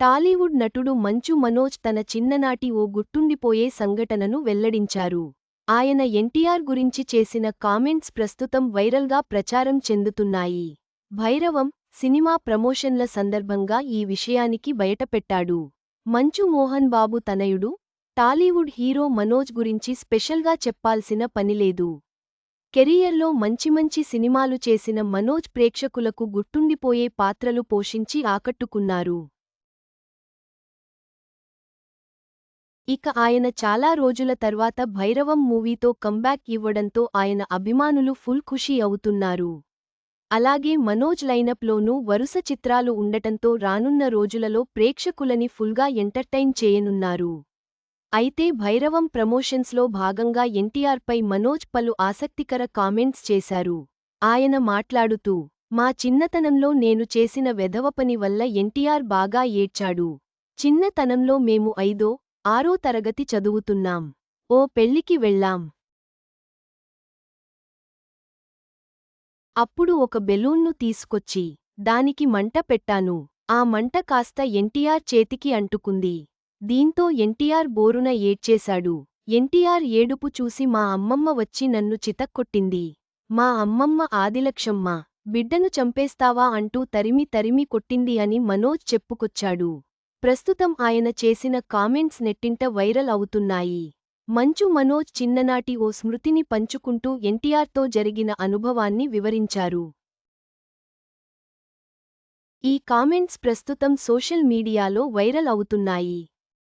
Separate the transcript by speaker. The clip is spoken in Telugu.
Speaker 1: టాలీవుడ్ నటుడు మంచు మనోజ్ తన చిన్ననాటి ఓ గుట్టుండిపోయే సంఘటనను వెల్లడించారు. ఆయన ఎన్టీఆర్ గురించి చేసిన కామెంట్స్ ప్రస్తుతం వైరల్గా ప్రచారం చెందుతున్నాయి. భైరవం సినిమా ప్రమోషన్ల సందర్భంగా ఈ విషయానికి బయటపెట్టాడు. మంచు మోహన్ బాబు తనయుడు టాలీవుడ్ హీరో మనోజ్ గురించి స్పెషల్గా చెప్పాల్సిన పనిలేదు కెరియర్లో మంచి మంచి సినిమాలు చేసిన మనోజ్ ప్రేక్షకులకు గుట్టుండిపోయే పాత్రలు పోషించి ఆకట్టుకున్నారు. ఇక ఆయన చాలా రోజుల తర్వాత భైరవం మూవీతో కంబ్యాక్ ఇవ్వడంతో ఆయన అభిమానులు ఫుల్ ఖుషీ అవుతున్నారు. అలాగే మనోజ్ లైనప్లోనూ వరుస చిత్రాలు ఉండటంతో రానున్న రోజులలో ప్రేక్షకులని ఫుల్గా ఎంటర్టైన్ చేయనున్నారు. అయితే భైరవం ప్రమోషన్స్లో భాగంగా ఎన్టీఆర్పై మనోజ్ పలు ఆసక్తికర కామెంట్స్ చేశారు. ఆయన మాట్లాడుతూ మా చిన్నతనంలో నేను చేసిన వెధవపని వల్ల ఎన్టీఆర్ బాగా ఏడ్చాడు. చిన్నతనంలో మేము ఐదో ఆరో తరగతి చదువుతున్నాం. ఓ పెళ్ళికి వెళ్ళాం. అప్పుడు ఒక బెలూన్ను తీసుకొచ్చి దానికి మంట పెట్టాను. ఆ మంట కాస్త ఎన్టీఆర్ చేతికి అంటుకుంది. దీంతో ఎన్టీఆర్ బోరున ఏడ్చేశాడు. ఎన్టీఆర్ ఏడుపు చూసి మా అమ్మమ్మ వచ్చి నన్ను చితక్కొట్టింది. మా అమ్మమ్మ ఆదిలక్షమ్మ బిడ్డను చంపేస్తావా అంటూ తరిమి తరిమి కొట్టింది అని మనోజ్ చెప్పుకొచ్చాడు. ప్రస్తుతం ఆయన చేసిన కామెంట్స్ నెట్టింట వైరల్ అవుతున్నాయి. మంచు మనోజ్ చిన్ననాటి ఓ స్మృతిని పంచుకుంటూ ఎన్టీఆర్తో జరిగిన అనుభవాన్ని వివరించారు. ఈ కామెంట్స్ ప్రస్తుతం సోషల్ మీడియాలో వైరల్ అవుతున్నాయి.